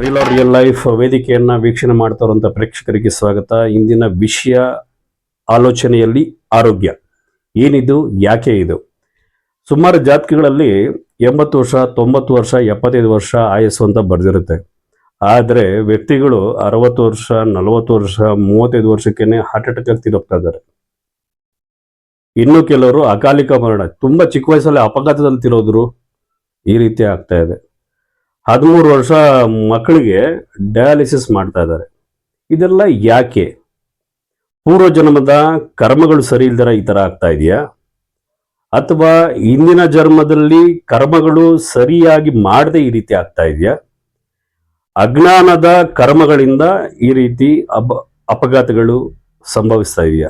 Real or real life ವೇದಿಕೆಯನ್ನ ವೀಕ್ಷಣೆ ಮಾಡ್ತಾ ಇರುವಂಥ ಪ್ರೇಕ್ಷಕರಿಗೆ ಸ್ವಾಗತ. ಇಂದಿನ ವಿಷಯ ಆಲೋಚನೆಯಲ್ಲಿ ಆರೋಗ್ಯ. ಏನಿದು, ಯಾಕೆ ಇದು? ಸುಮಾರು ಜಾತಕಗಳಲ್ಲಿ ಎಂಬತ್ತು ವರ್ಷ, ತೊಂಬತ್ತು ವರ್ಷ, ಎಪ್ಪತ್ತೈದು ವರ್ಷ ಆಯಸ್ಸು ಅಂತ ಬರ್ದಿರುತ್ತೆ. ಆದರೆ ವ್ಯಕ್ತಿಗಳು ಅರವತ್ತು ವರ್ಷ, ನಲವತ್ತು ವರ್ಷ, ಮೂವತ್ತೈದು ವರ್ಷಕ್ಕೇನೆ ಹಾರ್ಟ್ ಅಟ್ಯಾಕ್ ಆಗಿ ತೀರೋಗ್ತಾ ಇದ್ದಾರೆ. ಇನ್ನು ಕೆಲವರು ಅಕಾಲಿಕ ಮರಣ. ತುಂಬ ಚಿಕ್ಕ ವಯಸ್ಸಲ್ಲಿ ಅಪಘಾತದಲ್ಲಿ ತಿರೋದ್ರು ಈ ರೀತಿ ಆಗ್ತಾ ಇದೆ. ಹದಿಮೂರು ವರ್ಷ ಮಕ್ಕಳಿಗೆ ಡಯಾಲಿಸಿಸ್ ಮಾಡ್ತಾ ಇದ್ದಾರೆ. ಇದೆಲ್ಲ ಯಾಕೆ? ಪೂರ್ವ ಜನ್ಮದ ಕರ್ಮಗಳು ಸರಿ ಇಲ್ದರ ಈ ತರ ಆಗ್ತಾ ಇದೆಯಾ? ಅಥವಾ ಇಂದಿನ ಜನ್ಮದಲ್ಲಿ ಕರ್ಮಗಳು ಸರಿಯಾಗಿ ಮಾಡದೆ ಈ ರೀತಿ ಆಗ್ತಾ ಇದೆಯಾ? ಅಜ್ಞಾನದ ಕರ್ಮಗಳಿಂದ ಈ ರೀತಿ ಅಪ, ಅಪಘಾತಗಳು ಸಂಭವಿಸ್ತಾ ಇದೆಯಾ?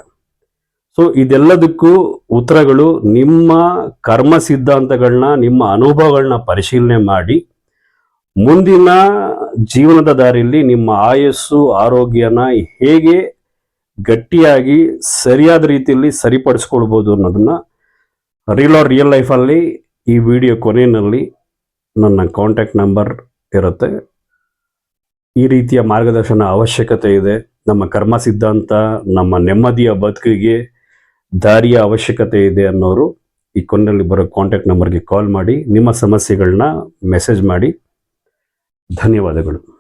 ಸೊ ಇದೆಲ್ಲದಕ್ಕೂ ಉತ್ತರಗಳು ನಿಮ್ಮ ಕರ್ಮ ಸಿದ್ಧಾಂತಗಳನ್ನ, ನಿಮ್ಮ ಅನುಭವಗಳನ್ನ ಪರಿಶೀಲನೆ ಮಾಡಿ ಮುಂದಿನ ಜೀವನದ ದಾರಿಯಲ್ಲಿ ನಿಮ್ಮ ಆಯಸ್ಸು, ಆರೋಗ್ಯನ ಹೇಗೆ ಗಟ್ಟಿಯಾಗಿ, ಸರಿಯಾದ ರೀತಿಯಲ್ಲಿ ಸರಿಪಡಿಸ್ಕೊಳ್ಬೋದು ಅನ್ನೋದನ್ನ ರಿಯಲ್ ಆರ್ ರಿಯಲ್ ಲೈಫಲ್ಲಿ ಈ ವಿಡಿಯೋ ಕೊನೆಯಲ್ಲಿ ನನ್ನ ಕಾಂಟ್ಯಾಕ್ಟ್ ನಂಬರ್ ಇರುತ್ತೆ. ಈ ರೀತಿಯ ಮಾರ್ಗದರ್ಶನ ಅವಶ್ಯಕತೆ ಇದೆ. ನಮ್ಮ ಕರ್ಮ ಸಿದ್ಧಾಂತ, ನಮ್ಮ ನೆಮ್ಮದಿಯ ಬದುಕಿಗೆ ದಾರಿಯ ಅವಶ್ಯಕತೆ ಇದೆ ಅನ್ನೋರು ಈ ಕೊನೆಯಲ್ಲಿ ಬರೋ ಕಾಂಟ್ಯಾಕ್ಟ್ ನಂಬರ್ಗೆ ಕಾಲ್ ಮಾಡಿ, ನಿಮ್ಮ ಸಮಸ್ಯೆಗಳನ್ನ ಮೆಸೇಜ್ ಮಾಡಿ. ಧನ್ಯವಾದಗಳು.